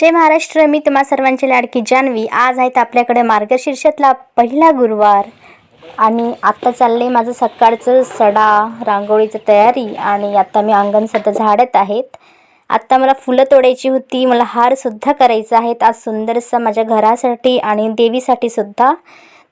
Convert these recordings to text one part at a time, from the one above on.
जय महाराष्ट्र मी तुम्हा सर्वांची लाडकी जान्हवी आज आहेत आपल्याकडे मार्गशीर्षातला पहिला गुरुवार. आणि आत्ता चाललं आहे माझं सकाळचं सडा रांगोळीचं तयारी आणि आत्ता मी अंगण सध्या झाडत आहेत. आत्ता मला फुलं तोडायची होती मला हारसुद्धा करायचा आहेत. आज सुंदरसा माझ्या घरासाठी आणि देवीसाठी सुद्धा.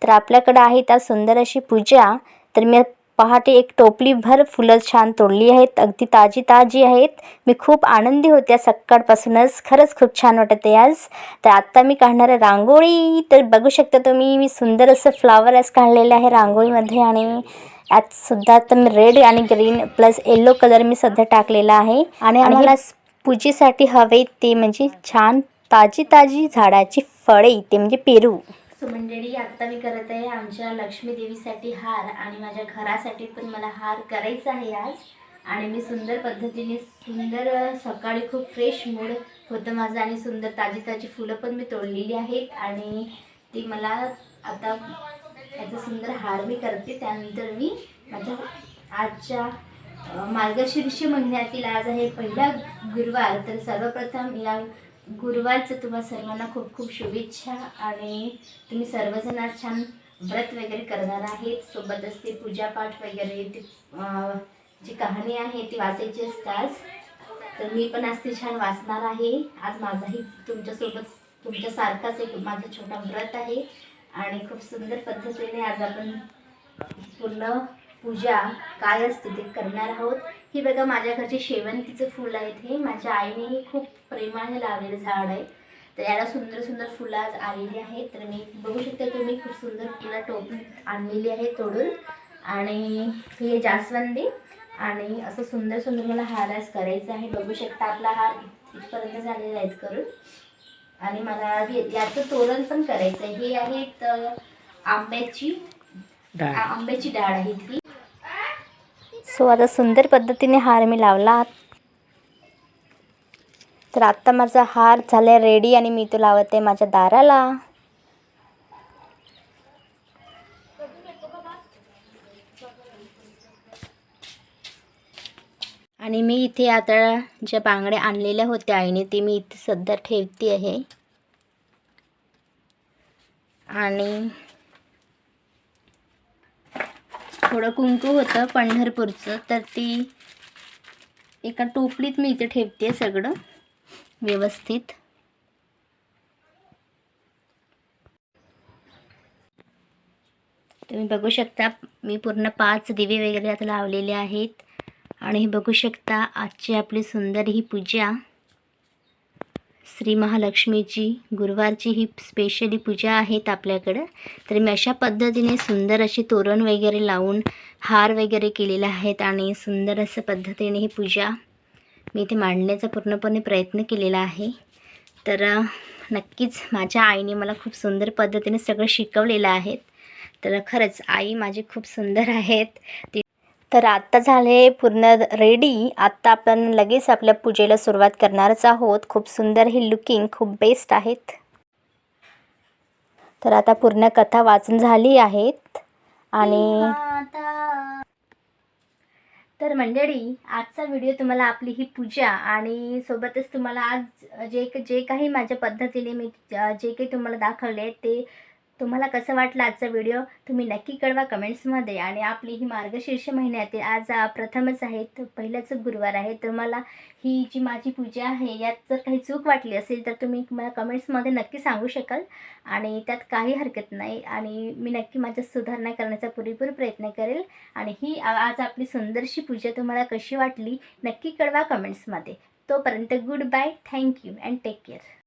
तर आपल्याकडं आहेत आज सुंदर अशी पूजा. तर मी पहाटे एक टोपलीभर फुलं छान तोडली आहेत. अगदी ताजी ताजी आहेत. मी खूप आनंदी होते सकाळपासूनच. खरंच खूप छान वाटत आज. तर आत्ता मी काढणार आहे रांगोळी. तर बघू शकता तुम्ही मी सुंदर असं फ्लावर आज काढलेलं आहे रांगोळीमध्ये आणि यात सुद्धा आता मी रेड आणि ग्रीन प्लस येलो कलर मी सध्या टाकलेला आहे. आणि आम्हाला पूजेसाठी हवे ते म्हणजे छान ताजी ताजी झाडाची फळे ते म्हणजे पेरू. मंडळी आत्ता मी करत आहे आमच्या लक्ष्मी देवीसाठी हार आणि माझ्या घरासाठी पण मला हार करायचा आहे आज. आणि मी सुंदर पद्धतीने सुंदर सकाळी खूप फ्रेश मूड होतं माझं आणि सुंदर ताजी ताजी फुलं पण मी तोडलेली आहेत. आणि ती मला आता याचा सुंदर हार मी करते. त्यानंतर मी माझ्या आजच्या मार्गशीर्ष महिन्यातील आज आहे पहिला गुरुवार. तर सर्वप्रथम या गुरुवारचं तुम्हा सर्वांना खूप खूप शुभेच्छा आणि तुम्ही सर्वजण छान व्रत वगैरे करणार आहेत. सोबतच ते पूजापाठ वगैरे ती जी कहाणी आहे ती वाचायची असतात तर मी पण आज ती छान वाचणार आहे. आज माझाही तुमच्यासोबत तुमच्यासारखाच एक माझा छोटा व्रत आहे आणि खूप सुंदर पद्धतीने आज आपण पूर्ण पूजा काय असते ते करणार आहोत. ही बघा माझ्या घरचे शेवंतीचं फुल आहेत हे. माझ्या आईने हे खूप प्रेमाने लावलेलं झाड आहे. तर याला सुंदर सुंदर फुलं आज आलेली आहेत. तर मी बघू शकता तुम्ही खूप सुंदर फुलं टोपली आणलेली आहे तोडून. आणि हे जास्वंदी. आणि असं सुंदर सुंदर मला हार आज करायचा आहे. बघू शकता आपला हार इथपर्यंत झालेला आहे करून. आणि मला याचं तोरण पण करायचं आहे हे आहेत आंब्याची आंब्याची डाळ आहे ती. सो आता सुंदर पद्धतीने हार मी लावला तर आत्ता माझा हार झाला रेडी आणि मी तो लावत आहे माझ्या दाराला. आणि मी इथे आता ज्या बांगड्या आणलेल्या होत्या आईने ते मी इथे सध्या ठेवते आहे. आणि थोडं कुंकू होतं पंढरपूरचं तर ती एका टोपलीत मी इथे ठेवते सगळं व्यवस्थित. तुम्ही बघू शकता मी पूर्ण पाच दिवे वगैरे आता लावलेले आहेत. आणि हे बघू शकता आजची आपली सुंदर ही पूजा. श्री महालक्ष्मीची गुरुवारची ही स्पेशली पूजा आहेत आपल्याकडं. तर मी अशा पद्धतीने सुंदर अशी तोरण वगैरे लावून हार वगैरे केलेले आहेत आणि सुंदर असं पद्धतीने ही पूजा मी इथे मांडण्याचा पूर्णपणे प्रयत्न केलेला आहे. तर नक्कीच माझ्या आईने मला खूप सुंदर पद्धतीने सगळं शिकवलेलं आहे. तर खरंच आई माझी खूप सुंदर आहेत. ती तर आत्ता झाले पूर्ण रेडी आत्ता आपण लगेच आपल्या पूजेला सुरुवात करणारच आहोत. खूप सुंदर ही लुकिंग खूप बेस्ट आहेत. तर आता पूर्ण कथा वाचून झाली आहेत. आणि तर मंडळी आजचा व्हिडिओ तुम्हाला आपली ही पूजा आणि सोबतच तुम्हाला आज जे जे काही माझ्या पद्धतीने मी जे काही तुम्हाला दाखवले ते तुम्हाला कसं वाटलं आजचा व्हिडिओ तुम्ही नक्की कळवा कमेंट्समध्ये. आणि आपली ही मार्गशीर्ष महिन्यातील आज प्रथमच आहे तर पहिलाच गुरुवार आहे. तर मला ही जी माझी पूजा आहे यात जर काही चूक वाटली असेल तर तुम्ही मला कमेंट्समध्ये नक्की सांगू शकाल. आणि त्यात काही हरकत नाही. आणि मी नक्की माझ्या सुधारणा करण्याचा पुरेपूर प्रयत्न करेल. आणि ही आज आपली सुंदरशी पूजा तुम्हाला कशी वाटली नक्की कळवा कमेंट्समध्ये. तोपर्यंत goodbye thank you and take care